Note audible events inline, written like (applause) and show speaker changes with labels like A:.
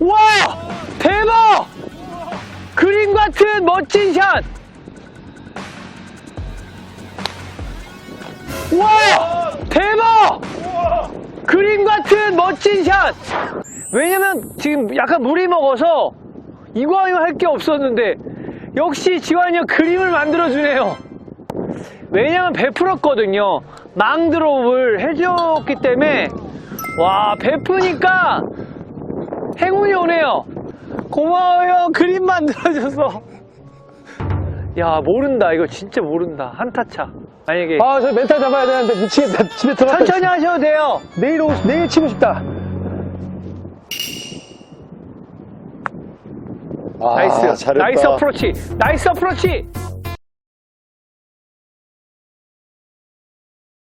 A: 와! 대박! 그림 같은 멋진 샷! 와! 대박! 그림 같은 멋진 샷! 왜냐면 지금 약간 물이 먹어서 이광이면 할 게 없었는데 역시 지환이 형 그림을 만들어주네요. 왜냐면 베풀었거든요. 망드롭을 해줬기 때문에 와 베푸니까 행운이 오네요. 고마워요. (laughs) 그림 만들어줘서. 야 모른다. 이거 진짜 모른다. 한타차. 만약에
B: 아, 저 멘탈 잡아야 되는데 미치겠다. 집에 들어가.
A: 천천히 하셔도 돼요.
B: 내일 오, 내일 치고 싶다.
C: 아,
A: 나이스.
C: 잘했다.
A: 나이스 어프로치. 나이스 어프로치.